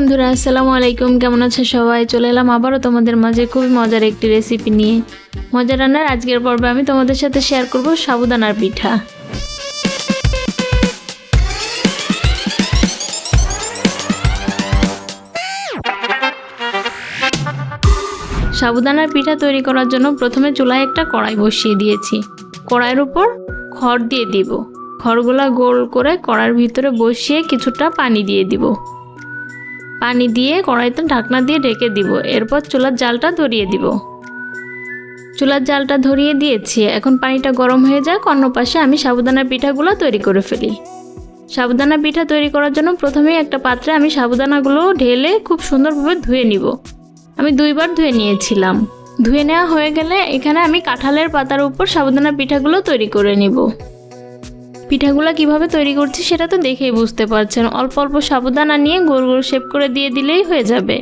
বন্ধুরা, আসসালামু আলাইকুম। কেমন আছে সবাই? চলে এলাম আবারও তোমাদের মাঝে খুবই মজার একটি রেসিপি নিয়ে। মজা রান্নার আজকের পর্বে আমি তোমাদের সাথে শেয়ার করব সাবুদানার পিঠা। সাবুদানার পিঠা তৈরি করার জন্য প্রথমে চুলায় একটা কড়াই বসিয়ে দিয়েছি। কড়াইয়ের উপর খড় দিয়ে দিব। খড়গুলা গোল করে কড়াইয়ের ভিতরে বসিয়ে কিছুটা পানি দিয়ে দিব। পানি দিয়ে কড়াইতে ঢাকনা দিয়ে ঢেকে দিব। এরপর চুলার জালটা ধরিয়ে দিব। চুলার জালটা ধরিয়ে দিয়েছি। এখন পানিটা গরম হয়ে যাক। অন্য পাশে আমি সাবুদানার পিঠাগুলো তৈরি করে ফেলি। সাবুদানা পিঠা তৈরি করার জন্য প্রথমেই একটা পাত্রে আমি সাবুদানাগুলো ঢেলে খুব সুন্দরভাবে ধুয়ে নিব। আমি দুইবার ধুয়ে নিয়েছিলাম। ধুয়ে নেওয়া হয়ে গেলে এখানে আমি কাঁঠালের পাতার উপর সাবুদানা পিঠাগুলো তৈরি করে নিব। পিঠাগুলো কীভাবে তৈরি করছি সেটা তো দেখেই বুঝতে পারছেন। অল্প অল্প সাবুদানা নিয়ে গোল গোল শেপ করে দিয়ে দিলেই হয়ে যাবে।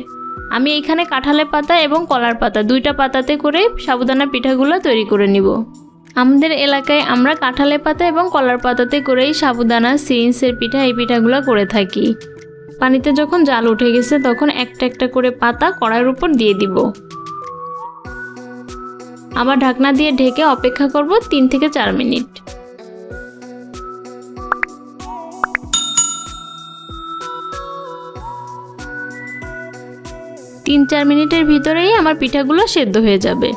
আমি এখানে কাঁঠালের পাতা এবং কলার পাতা দুইটা পাতাতে করে সাবুদানা পিঠাগুলো তৈরি করে নিব। আমাদের এলাকায় আমরা কাঁঠালের পাতা এবং কলার পাতাতে করেই সাবুদানা সিরিন্সের পিঠা এই পিঠাগুলো করে থাকি। পানিতে যখন জাল উঠে গেছে তখন একটা একটা করে পাতা কড়াইয়ের উপর দিয়ে দিব। আবার ঢাকনা দিয়ে ঢেকে অপেক্ষা করব তিন থেকে চার মিনিট। তিন চার মিনিটের ভিতরেই আমার পিঠাগুলো সেদ্ধ হয়ে যাবে।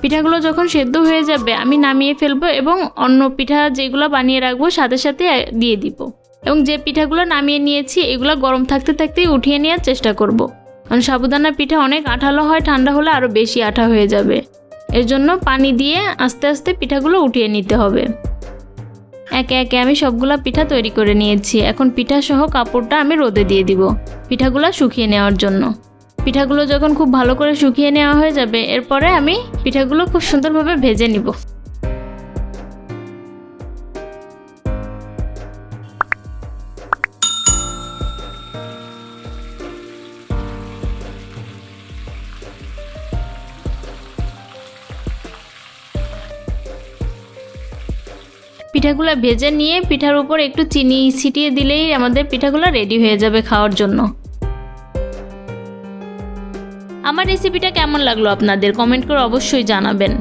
পিঠাগুলো যখন সেদ্ধ হয়ে যাবে, আমি নামিয়ে ফেলব এবং অন্য পিঠা যেগুলো বানিয়ে রাখব সাথে সাথে দিয়ে দিব। এবং যে পিঠাগুলো নামিয়ে নিয়েছি, এগুলো গরম থাকতে থাকতেই উঠিয়ে নেওয়ার চেষ্টা করব। কারণ সাবুদানা পিঠা অনেক আঠালো হয়, ঠান্ডা হলে আরও বেশি আঠা হয়ে যাবে। এর জন্য পানি দিয়ে আস্তে আস্তে পিঠাগুলো উঠিয়ে নিতে হবে। একে একে আমি সবগুলা পিঠা তৈরি করে নিয়েছি। এখন পিঠা সহ কাপড়টা আমি রোদে দিয়ে দিব পিঠাগুলো শুকিয়ে নেওয়ার জন্য। পিঠাগুলো যখন খুব ভালো করে শুকিয়ে নেওয়া হয়ে যাবে, এরপরে আমি পিঠাগুলো খুব সুন্দরভাবে ভেজে নিব। পিঠাগুলো ভেজে নিয়ে পিঠার উপর একটু চিনি ছিটিয়ে দিলেই আমাদের পিঠাগুলো রেডি হয়ে যাবে খাওয়ার জন্য। আমার রেসিপিটা কেমন লাগল আপনাদের? কমেন্ট করে অবশ্যই জানাবেন।